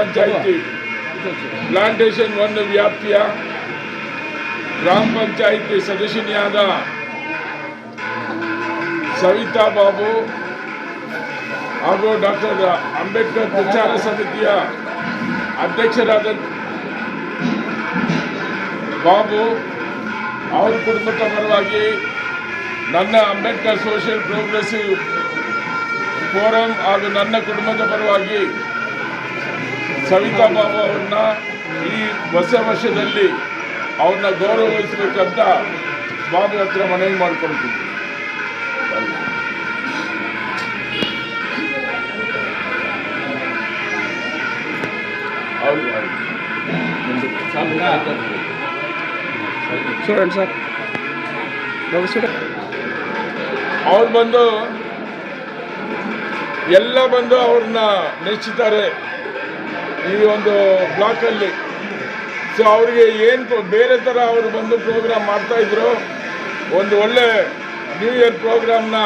Panchayat. Plantation one ವ್ಯಾಪ್ತಿಯ ಗ್ರಾಮ ಪಂಚಾಯಿತಿ ಸದಸ್ಯನಿಯಾದ ಸವಿತಾ ಬಾಬು ಹಾಗೂ ಡಾಕ್ಟರ್ ಅಂಬೇಡ್ಕರ್ ಪ್ರಚಾರ ಸಮಿತಿಯ ಅಧ್ಯಕ್ಷರಾದ ಬಾಬು, ಅವರ ಕುಟುಂಬದ ಪರವಾಗಿ ನನ್ನ ಅಂಬೇಡ್ಕರ್ ಸೋಷಿಯಲ್ ಪ್ರೋಗ್ರೆಸಿವ್ ಫೋರಂ ಹಾಗೂ ನನ್ನ ಕುಟುಂಬದ ಪರವಾಗಿ ಸವಿತಾ ಬಾಬು ಅವ್ರನ್ನ ಈ ಹೊಸ ವರ್ಷದಲ್ಲಿ ಅವ್ರನ್ನ ಗೌರವಿಸಬೇಕಂತ ಬಾಬು ಹತ್ರ ಮನವಿ ಮಾಡ್ಕೊಳ್ತೀವಿ ಸರ್. ಅವ್ರು ಬಂದು ಎಲ್ಲ ಬಂದು ಅವ್ರನ್ನ ನೆಚ್ಚಿದ್ದಾರೆ. ಈ ಒಂದು ಬ್ಲಾಕಲ್ಲಿ ಸೊ ಅವರಿಗೆ ಏನು ಬೇರೆ ಥರ ಅವರು ಬಂದು ಪ್ರೋಗ್ರಾಮ್ ಮಾಡ್ತಾ ಇದ್ರು. ಒಂದು ಒಳ್ಳೆ ನ್ಯೂ ಇಯರ್ ಪ್ರೋಗ್ರಾಮ್ನ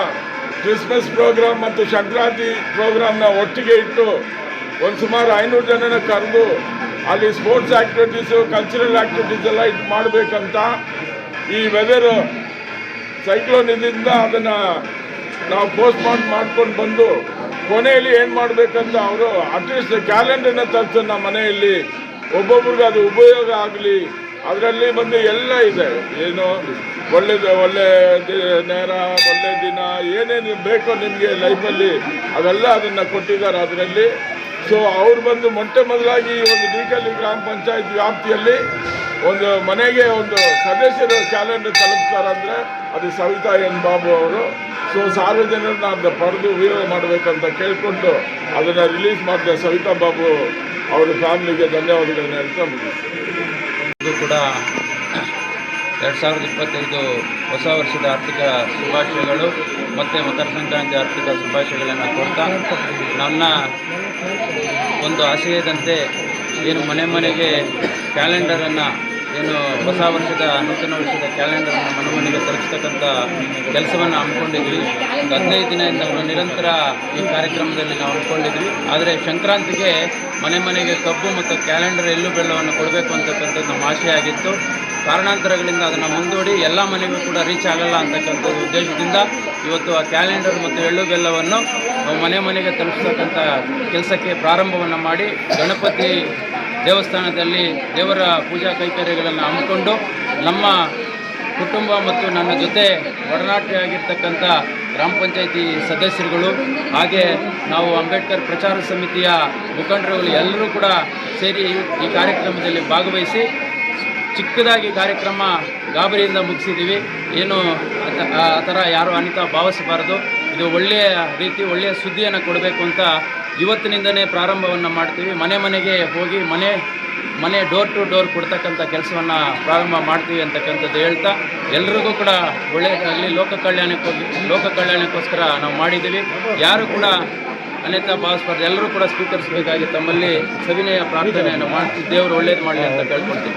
ಕ್ರಿಸ್ಮಸ್ ಪ್ರೋಗ್ರಾಮ್ ಮತ್ತು ಸಂಕ್ರಾಂತಿ ಪ್ರೋಗ್ರಾಮ್ನ ಒಟ್ಟಿಗೆ ಇಟ್ಟು ಒಂದು ಸುಮಾರು ಐನೂರು ಜನನ ಕರೆದು ಅಲ್ಲಿ ಸ್ಪೋರ್ಟ್ಸ್ ಆ್ಯಕ್ಟಿವಿಟೀಸು ಕಲ್ಚರಲ್ ಆ್ಯಕ್ಟಿವಿಟೀಸ್ ಎಲ್ಲ ಇದು ಮಾಡಬೇಕಂತ ಈ ವೆದರು ಸೈಕ್ಲೋನ್ ಇದರಿಂದ ಅದನ್ನ ನಾವು ಪೋಸ್ಟ್ಪೋನ್ ಮಾಡ್ಕೊಂಡು ಬಂದು ಕೊನೆಯಲ್ಲಿ ಏನು ಮಾಡಬೇಕಂತ ಅವರು ಅಟ್ಲೀಸ್ಟ್ ಕ್ಯಾಲೆಂಡರ್ನ ತರಿಸು ನಮ್ಮ ಮನೆಯಲ್ಲಿ. ಒಬ್ಬೊಬ್ರಿಗೆ ಅದು ಉಪಯೋಗ ಆಗಲಿ, ಅದರಲ್ಲಿ ಬಂದು ಎಲ್ಲ ಇದೆ. ಏನು ಒಳ್ಳೆ ಒಳ್ಳೆ ನೇರ, ಒಳ್ಳೆ ದಿನ, ಏನೇನು ಬೇಕೋ ನಿಮಗೆ ಲೈಫಲ್ಲಿ ಅವೆಲ್ಲ ಅದನ್ನು ಕೊಟ್ಟಿದ್ದಾರೆ ಅದರಲ್ಲಿ. ಸೊ ಅವ್ರು ಬಂದು ಮೊಟ್ಟೆ ಮೊದಲಾಗಿ ಒಂದು ಡಿಕಲ್ಲಿ ಗ್ರಾಮ ಪಂಚಾಯತ್ ವ್ಯಾಪ್ತಿಯಲ್ಲಿ ಒಂದು ಮನೆಗೆ ಒಂದು ಸದಸ್ಯರು ಕ್ಯಾಲೆಂಡರ್ ತಲುಪ್ತಾರಂದ್ರೆ ಅದು ಸವಿತಾ ಎನ್ ಬಾಬು ಅವರು. ಸೊ ಸಾರ್ವಜನಿಕರನ್ನ ಅದನ್ನ ಪಡೆದು ಉಪಯೋಗ ಮಾಡಬೇಕಂತ ಕೇಳಿಕೊಂಡು ಅದನ್ನು ರಿಲೀಸ್ ಮಾಡಿದ ಸವಿತಾ ಬಾಬು ಅವರ ಫ್ಯಾಮಿಲಿಗೆ ಧನ್ಯವಾದಗಳನ್ನ ಹೇಳ್ತಾ ಇದು ಕೂಡ ಎರಡು ಸಾವಿರದ ಇಪ್ಪತ್ತೈದು ಹೊಸ ವರ್ಷದ ಆರ್ಥಿಕ ಶುಭಾಶಯಗಳು ಮತ್ತು ಮಕರ ಸಂಕ್ರಾಂತಿ ಆರ್ಥಿಕ ಶುಭಾಶಯಗಳನ್ನು ಕೊಡ್ತಾ ನನ್ನ ಒಂದು ಆಶಯದಂತೆ ಏನು ಮನೆ ಮನೆಗೆ ಕ್ಯಾಲೆಂಡರನ್ನು ಏನು ಹೊಸ ವರ್ಷದ ನೂತನ ವರ್ಷದ ಕ್ಯಾಲೆಂಡರನ್ನು ಮನೆ ಮನೆಗೆ ತಲುಪಿಸ್ತಕ್ಕಂಥ ಕೆಲಸವನ್ನು ಹಮ್ಮಿಕೊಂಡಿದ್ವಿ ಒಂದು ಹದಿನೈದು ದಿನದಿಂದ ನಿರಂತರ ಈ ಕಾರ್ಯಕ್ರಮದಲ್ಲಿ ನಾವು ಹಮ್ಮಿಕೊಂಡಿದ್ವಿ ಆದರೆ ಸಂಕ್ರಾಂತಿಗೆ ಮನೆ ಮನೆಗೆ ಕಬ್ಬು ಮತ್ತು ಕ್ಯಾಲೆಂಡರ್ ಎಳ್ಳು ಬೆಲ್ಲವನ್ನು ಕೊಡಬೇಕು ಅಂತಕ್ಕಂಥದ್ದು ನಮ್ಮ ಆಶೆ ಆಗಿತ್ತು. ಕಾರಣಾಂತರಗಳಿಂದ ಅದನ್ನು ಮುಂದೂಡಿ ಎಲ್ಲ ಮನೆಗೂ ಕೂಡ ರೀಚ್ ಆಗಲ್ಲ ಅಂತಕ್ಕಂಥ ಉದ್ದೇಶದಿಂದ ಇವತ್ತು ಆ ಕ್ಯಾಲೆಂಡರ್ ಮತ್ತು ಎಳ್ಳು ಬೆಲ್ಲವನ್ನು ಮನೆ ಮನೆಗೆ ತಲುಪಿಸ್ತಕ್ಕಂಥ ಕೆಲಸಕ್ಕೆ ಪ್ರಾರಂಭವನ್ನು ಮಾಡಿ ಗಣಪತಿ ದೇವಸ್ಥಾನದಲ್ಲಿ ದೇವರ ಪೂಜಾ ಕೈಕರ್ಯಗಳನ್ನು ಹಮ್ಮಿಕೊಂಡು ನಮ್ಮ ಕುಟುಂಬ ಮತ್ತು ನನ್ನ ಜೊತೆ ಒಡನಾಟಿಯಾಗಿರ್ತಕ್ಕಂಥ ಗ್ರಾಮ ಪಂಚಾಯಿತಿ ಸದಸ್ಯರುಗಳು ಹಾಗೆ ನಾವು ಅಂಬೇಡ್ಕರ್ ಪ್ರಚಾರ ಸಮಿತಿಯ ಮುಖಂಡರುಗಳು ಎಲ್ಲರೂ ಕೂಡ ಸೇರಿ ಈ ಕಾರ್ಯಕ್ರಮದಲ್ಲಿ ಭಾಗವಹಿಸಿ ಚಿಕ್ಕದಾಗಿ ಕಾರ್ಯಕ್ರಮ ಗಾಬರಿಯಿಂದ ಮುಗಿಸಿದ್ದೀವಿ. ಏನು ಆ ಥರ ಯಾರು ಅನಿತಾ ಭಾವಿಸಬಾರದು. ಇದು ಒಳ್ಳೆಯ ರೀತಿ, ಒಳ್ಳೆಯ ಸುದ್ದಿಯನ್ನು ಕೊಡಬೇಕು ಅಂತ ಇವತ್ತಿನಿಂದನೇ ಪ್ರಾರಂಭವನ್ನು ಮಾಡ್ತೀವಿ. ಮನೆ ಮನೆಗೆ ಹೋಗಿ ಮನೆ ಮನೆ ಡೋರ್ ಟು ಡೋರ್ ಕೊಡ್ತಕ್ಕಂಥ ಕೆಲಸವನ್ನು ಪ್ರಾರಂಭ ಮಾಡ್ತೀವಿ ಅಂತಕ್ಕಂಥದ್ದು ಹೇಳ್ತಾ, ಎಲ್ರಿಗೂ ಕೂಡ ಒಳ್ಳೆಯದಾಗಲಿ ಲೋಕ ಕಲ್ಯಾಣಕ್ಕೋಗಿ ಲೋಕ ಕಲ್ಯಾಣಕ್ಕೋಸ್ಕರ ನಾವು ಮಾಡಿದ್ದೀವಿ. ಯಾರು ಕೂಡ ಅನೇಕ ಭಾವಿಸ್ಬಾರ್ದು. ಎಲ್ಲರೂ ಕೂಡ ಸ್ವೀಕರಿಸಬೇಕಾಗಿ ತಮ್ಮಲ್ಲಿ ಸವಿನಯ ಪ್ರಾರ್ಥನೆಯನ್ನು ಮಾಡ್ತೀವಿ ದೇವರು ಒಳ್ಳೇದು ಮಾಡಲಿ ಅಂತ ಕೇಳ್ಕೊಳ್ತೀನಿ.